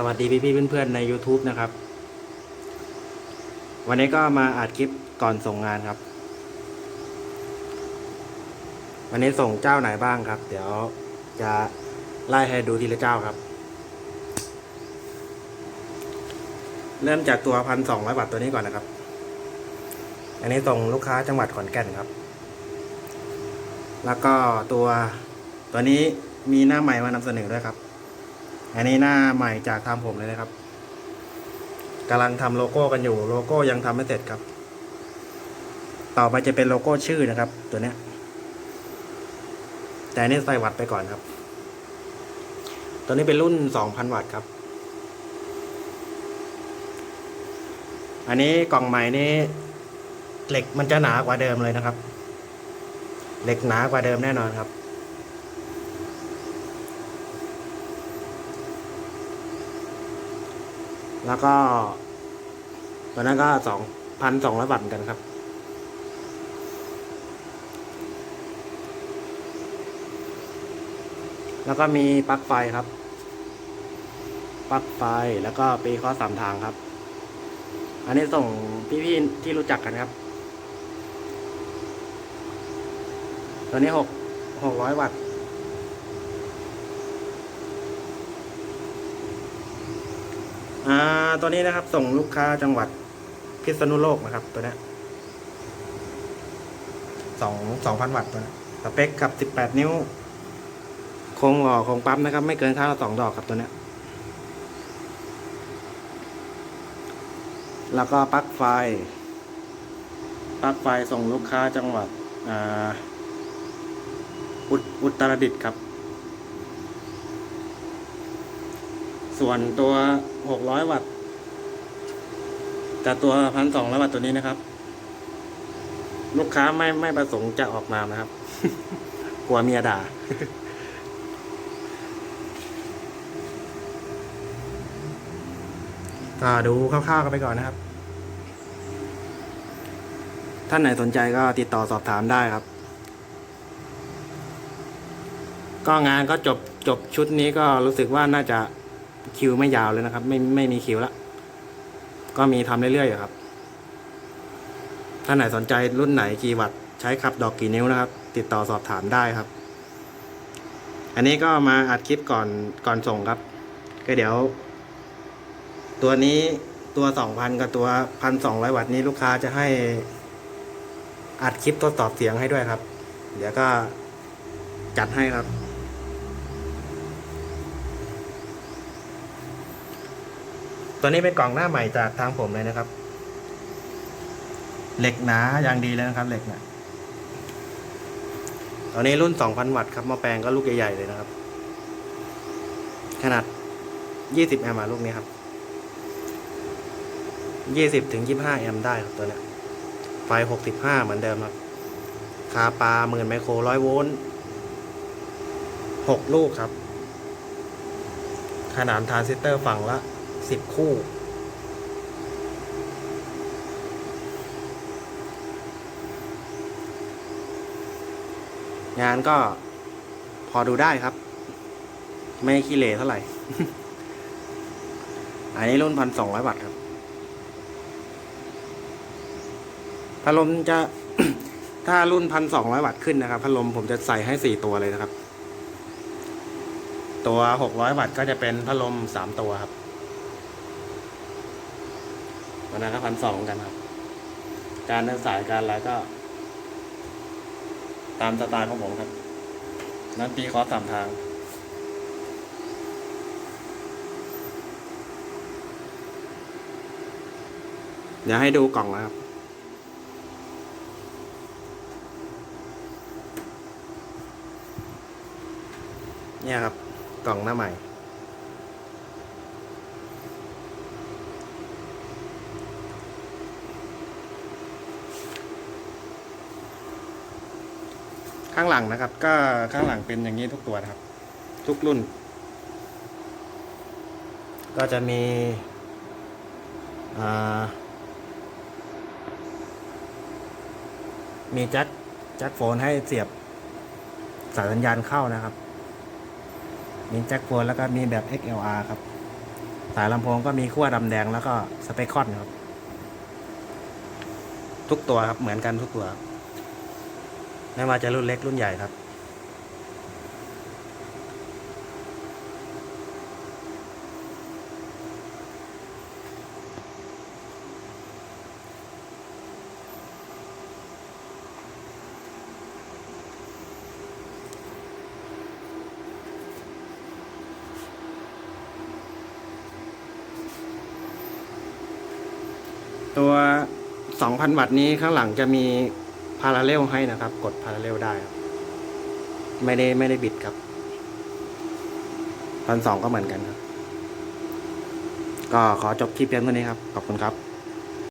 สวัสดีพี่พี่เพื่อนๆใน YouTube นะครับ วันนี้ก็มาอัดคลิปก่อนส่งงานครับ วันนี้ส่งเจ้าไหนบ้างครับ เดี๋ยวจะไล่ให้ดูทีละเจ้าครับ เริ่มจากตัวพันสองร้อยบาทตัวนี้ก่อนนะครับ อันนี้ส่งลูกค้าจังหวัดขอนแก่นครับ แล้วก็ตัวตัวนี้มีหน้าใหม่มานำเสนอด้วยครับ อันนี้หน้าใหม่จากทำผมเลยนะครับกำลังทำโลโก้กันอยู่ โลโก้ยังทำไม่เสร็จครับ ต่อไปจะเป็นโลโก้ชื่อนะครับ ตัวเนี้ย แต่นนี่ใส่วัตไปก่อนครับ ตัวนี้เป็นรุ่น2,000วัตต์ครับ อันนี้กล่องใหม่นี้เหล็กมันจะหนากว่าเดิมเลยนะครับ เหล็กหนากว่าเดิมแน่นอนครับ แล้วก็ตัวนั้นก็สองพันสองร้อยบาทเหมือนกันครับแล้วก็มีปลั๊กไฟครับ ปลั๊กไฟแล้วก็ปีข้อสามทางครับ อันนี้ส่งพี่ๆที่รู้จักกันครับ ตัวนี้หกหกร้อยวัตต์ อ่าตัวนี้นะครับ ส่งลูกค้าจังหวัดพิษณุโลกนะครับ ตัวนี้สองสองพันวัตต์ตัวนี้สเปคขับสิบแปดนิ้วโครงหล่อโคงปั๊มนะครับ ไม่เกินข้างละสองดอกครับตัวนี้แล้วก็ปลั๊กไฟ ปลั๊กไฟส่งลูกค้าจังหวัดออุตรดิตถ์ครับ ส่วนตัว 600 วัตต์กับตัว 1,200 วัตต์ตัวนี้นะครับ ลูกค้าไม่ไม่ประสงค์จะออกมามนะครับ กลัวเมียด่า ก็ดูคร่าวๆกันไปก่อนนะครับ ท่านไหนสนใจก็ติดต่อสอบถามได้ครับ ก็งานก็จบจบชุดนี้ก็รู้สึกว่าน่าจะ คิวไม่ยาวเลยนะครับ ไม่ไม่มีคิวละก็มีทำเรื่อยๆอยู่ครับ ถ้าไหนสนใจรุ่นไหนกี่วัตต์ใช้ขับดอกกี่นิ้วนะครับ ติดต่อสอบถามได้ครับ อันนี้ก็มาอัดคลิปก่อนก่อนส่งครับ ก็เดี๋ยว ตัวนี้ตัวสองพันกับตัวพันสองร้อยวัตต์นี้ลูกค้าจะให้อัดคลิปทดสอบเสียงให้ด้วยครับ เดี๋ยวก็จัดให้ครับ ตัวนี้เป็นกล่องหน้าใหม่จากทางผมเลยนะครับ เหล็กหนาอย่างดีเลยนะครับ เหล็กเนะตอนนี้รุ่น 2,000 วัตต์ครับหมาแปลงก็ลูกใหญ่ๆเลยนะครับ ขนาด 20 แอมป์อะลูกนี้ครับ 20ถึง25 แอมป์ได้ครับตัวเนี้ยไฟ 65 เหมือนเดิมครับ คาปาหมื่นไมโครร้อยโวลต์6ลูกครับ ขนาดทรานซิสเตอร์ฝั่งละ 10คู่ งานก็พอดูได้ครับ ไม่ขี้เหร่เท่าไหร่ อันนี้รุ่นพันสองร้อยวัตต์ครับพัดลมจะถ้ารุ่นพันสองร้อยวัตต์ขึ้นนะครับพัดลมผมจะใส่ให้สี่ตัวเลยนะครับ ตัวหกร้อยวัตต์ก็จะเป็นพัดลมสามตัวครับ วันนั้นก็พันสองกันครับ การเดินสายการอะไรก็ ตามสไตล์ของผมครับ นั้นตีคอร์สสามทางเดี๋ยวให้ดูกล่องนะครับ เนี่ยครับ กล่องหน้าใหม่ ข้างหลังนะครับ ก็ข้างหลังเป็นอย่างนี้ทุกตัวนะครับ ทุกรุ่น ก็จะมีมีแจ็คแจ็คโฟนให้เสียบสายสัญญาณเข้านะครับ มีแจ็คโฟนแล้วก็มีแบบ XLR ครับ สายลำโพงก็มีขั้วดำแดงแล้วก็สเปคคอนครับ ทุกตัวครับเหมือนกันทุกตัว ไม่ว่าจะรุ่นเล็กรุ่นใหญ่ครับ ตัว 2,000 วัตต์นี้ข้างหลังจะมี พาราเรลให้นะครับ กดพาราเรลได้ครับไม่ได้ไม่ได้บิดครับพันสองก็เหมือนกันครับ ก็ขอจบคลิปเพียงเท่านี้ครับ ขอบคุณครับ